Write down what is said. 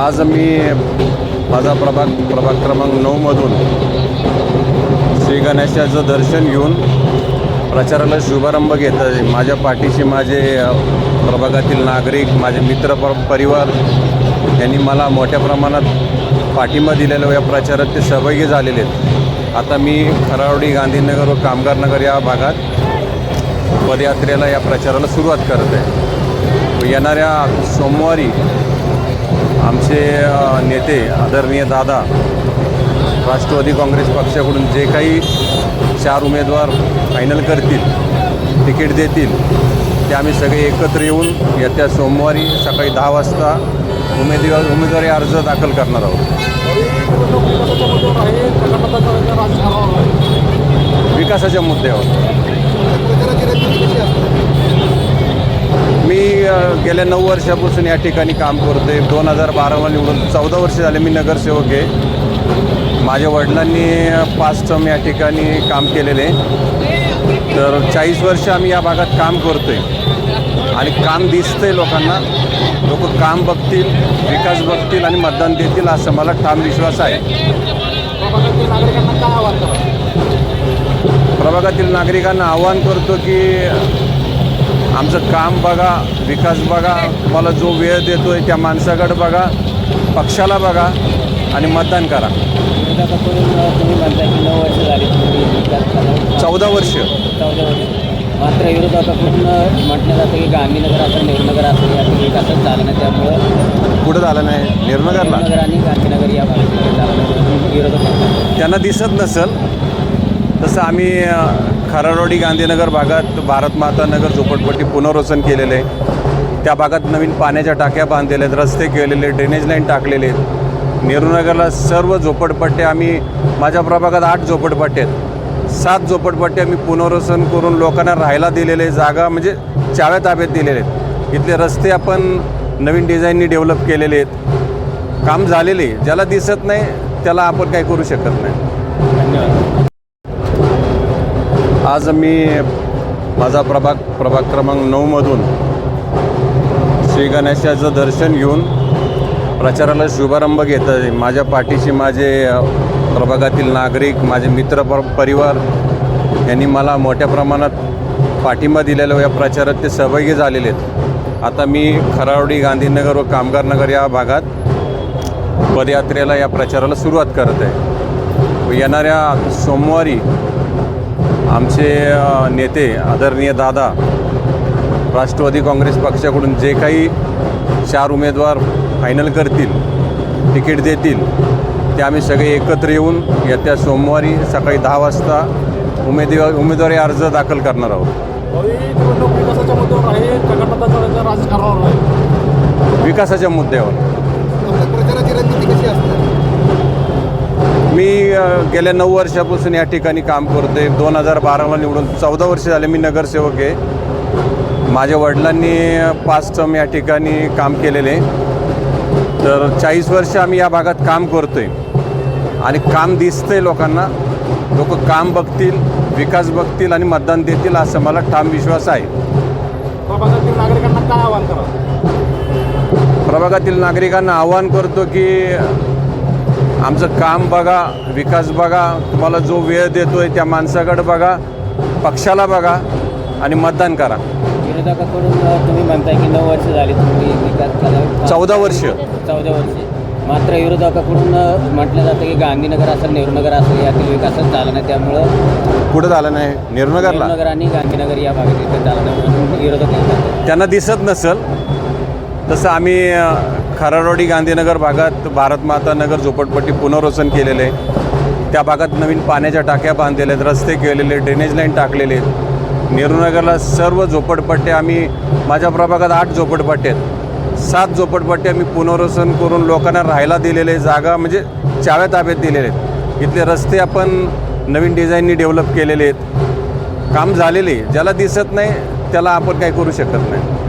आज मी माझा प्रभाग प्रभाग क्रमांक नऊमधून श्री गणेशाचं दर्शन घेऊन प्रचाराला शुभारंभ घेत आहे. माझ्या पाठीशी माझे प्रभागातील नागरिक माझे मित्र परिवार यांनी मला मोठ्या प्रमाणात पाठिंबा दिलेला या प्रचारात ते सहभागी झालेले आहेत. आता मी खरावडी गांधीनगर व कामगार नगर या भागात पदयात्रेला या प्रचाराला सुरुवात करत आहे. व येणाऱ्या सोमवारी आमचे नेते आदरणीय दादा राष्ट्रवादी काँग्रेस पक्षाकडून जे काही चार उमेदवार फायनल करतील तिकीट देतील ते आम्ही सगळे एकत्र येऊन येत्या सोमवारी सकाळी दहा वाजता उमेदवार उमेदवारी अर्ज दाखल करणार आहोत. विकासाच्या मुद्द्यावर. मी गेल्या नऊ वर्षापासून या ठिकाणी काम करतो आहे दोन हजार बारामध्ये निवडून चौदा वर्ष झाले मी नगरसेवक आहे. माझ्या वडिलांनी पाच टर्म या ठिकाणी काम केलेले तर चाळीस वर्ष आम्ही या भागात काम करतो आहे आणि काम दिसतंय लोकांना. लोक काम बघतील विकास बघतील आणि मतदान देतील असं मला ठाम विश्वास आहे. प्रभागातील नागरिकांना आवाहन करतो की आमचं काम बघा विकास बघा तुम्हाला जो वेळ देतोय त्या माणसाकडे बघा पक्षाला बघा आणि मतदान करा. चौदा वर्ष. चौदा वर्ष. मात्र विरोधकाकडून म्हटलं जातं की गांधीनगर असेल नेहरूनगर असेल या ठिकाणी झाला नाही. त्यामुळं कुठं झालं नाही? निर्नगरला? नेहरूनगर आणि गांधीनगर या भागात विरोधक म्हणतात. त्यांना दिसत नसेल. तसं आम्ही अ, गांधीनगर भागात भारत माता नगर झोपडपट्टी पुनर्वसन केलेलं आहे. त्या भागात नवीन पाण्याच्या टाक्या बांधलेल्या आहेत रस्ते केलेले ड्रेनेज लाईन टाकलेले आहेत. नेहरूनगरला सर्व झोपडपट्ट्या आम्ही माझ्या प्रभागात आठ झोपडपट्ट्या आहेत. सात झोपडपट्ट्या आम्ही पुनर्वसन करून लोकांना राहायला दिलेले जागा म्हणजे चाव्या ताब्यात दिलेले आहेत. इथले रस्ते आपण नवीन डिझाईननी डेव्हलप केलेले आहेत. काम झालेले आहे. ज्याला दिसत नाही त्याला आपण काही करू शकत नाही. धन्यवाद. आज मी माझा प्रभाग प्रभाग क्रमांक नऊमधून श्री गणेशाचं दर्शन घेऊन प्रचाराला शुभारंभ घेत आहे. माझ्या पाठीशी माझे प्रभागातील नागरिक माझे मित्र पर परिवार यांनी मला मोठ्या प्रमाणात पाठिंबा दिलेला या प्रचारात ते सहभागी झालेले आहेत. आता मी खरावडी गांधीनगर व कामगार नगर या भागात पदयात्रेला या प्रचाराला सुरुवात करत आहे. व येणाऱ्या सोमवारी आमचे नेते आदरणीय दादा राष्ट्रवादी काँग्रेस पक्षाकडून जे काही चार उमेदवार फायनल करतील तिकीट देतील ते आम्ही सगळे एकत्र येऊन येत्या सोमवारी सकाळी दहा वाजता उमेदवार उमेदवारी अर्ज दाखल करणार आहोत. विकासाच्या मुद्द्यावर मी गेल्या नऊ वर्षापासून या ठिकाणी काम करतो आहे दोन हजार बाराला निवडून चौदा वर्ष झाले मी नगरसेवक आहे. माझ्या वडिलांनी पाच टर्म या ठिकाणी काम केलेले. तर चाळीस वर्ष आम्ही या भागात काम करतो आहे आणि काम दिसतंय लोकांना. लोक काम बघतील विकास बघतील आणि मतदान देतील असं मला ठाम विश्वास आहे. प्रभागातील नागरिकांना काय आवाहन करा प्रभागातील नागरिकांना आवाहन करतो की आमचं काम बघा विकास बघा तुम्हाला जो वेळ देतोय त्या माणसाकडे बघा पक्षाला बघा आणि मतदान करा. विरोधकाकडून तुम्ही म्हणताय की नऊ वर्ष झाली तुम्ही विकास चौदा वर्ष. चौदा वर्ष. मात्र विरोधकाकडून म्हटलं जातं की गांधीनगर असेल नेहरूनगर असेल यातील विकासच झाला नाही. त्यामुळं कुठं झालं नाही? निर्नगरला नेहरूनगर आणि गांधीनगर या भागात झाला नाही विरोधक त्यांना दिसत नसेल. तसं आम्ही अ, गांधीनगर भागात भारतमाता नगर झोपडपट्टी पुनर्वसन केलेलं आहे. त्या भागात नवीन पाण्याच्या टाक्या बांधलेल्या आहेत रस्ते केलेले ड्रेनेज लाईन टाकलेले आहेत. नेहरूनगरला सर्व झोपडपट्ट्या आम्ही माझ्या प्रभागात आठ झोपडपट्ट्या आहेत. सात झोपडपट्ट्या आम्ही पुनर्वसन करून लोकांना राहायला दिलेले जागा म्हणजे चाव्या ताब्यात दिलेले आहेत. इथले रस्ते आपण नवीन डिझाईननी डेव्हलप केलेले आहेत. काम झालेले आहे. ज्याला दिसत नाही त्याला आपण काही करू शकत नाही.